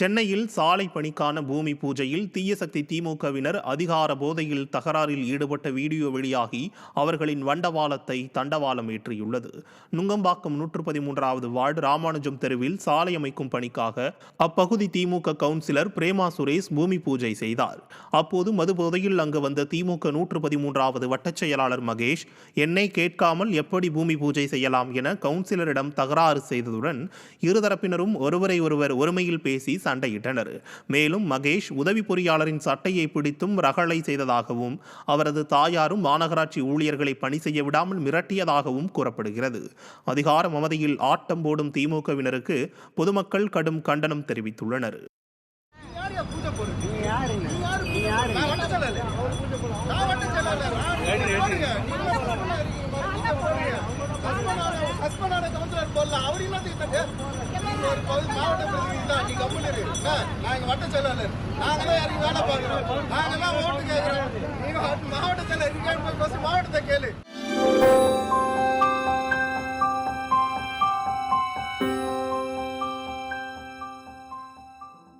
சென்னையில் சாலை பணிக்கான பூமி பூஜையில் தீயசக்தி திமுகவினர் அதிகார போதையில் தகராறில் ஈடுபட்ட வீடியோ வெளியாகி அவர்களின் வண்டவாளத்தை தண்டவாளம் ஏற்றியுள்ளது. நுங்கம்பாக்கம் நூற்று பதிமூன்றாவது வார்டு ராமானுஜம் தெருவில் சாலை அமைக்கும் பணிக்காக அப்பகுதி திமுக கவுன்சிலர் பிரேமா சுரேஷ் பூமி பூஜை செய்தார். அப்போது மது போதையில் அங்கு வந்த திமுக நூற்று பதிமூன்றாவது வட்டச் செயலாளர் மகேஷ் என்னை கேட்காமல் எப்படி பூமி பூஜை செய்யலாம் என கவுன்சிலரிடம் தகராறு செய்ததுடன் இருதரப்பினரும் ஒருவரை ஒருவர் ஒருமையில் பேசி சண்டையிட்டனர் மேலும் மகேஷ் உதவி பொறியாளரின் சட்டையை பிடித்தும் ரகளை செய்ததாகவும் அவரது தாயாரும் மாநகராட்சி ஊழியர்களை பணி செய்ய விடாமல் மிரட்டியதாகவும் கூறப்படுகிறது அதிகார மமதியில் ஆட்டம் போடும் திமுகவினருக்கு பொதுமக்கள் கடும் கண்டனம் தெரிவித்துள்ளனர் அவர் ஒரு பகுதி மாவட்ட பிரதிநிதி நீ நான் வட்ட செயலாளர். நாங்க தான் வேலை பார்க்கிறோம். நாங்க தான் ஓட்டு கேட்குறோம். நீங்க மாவட்ட செயலர் இருக்கான்னு போய் மாவட்டத்தை கேளு.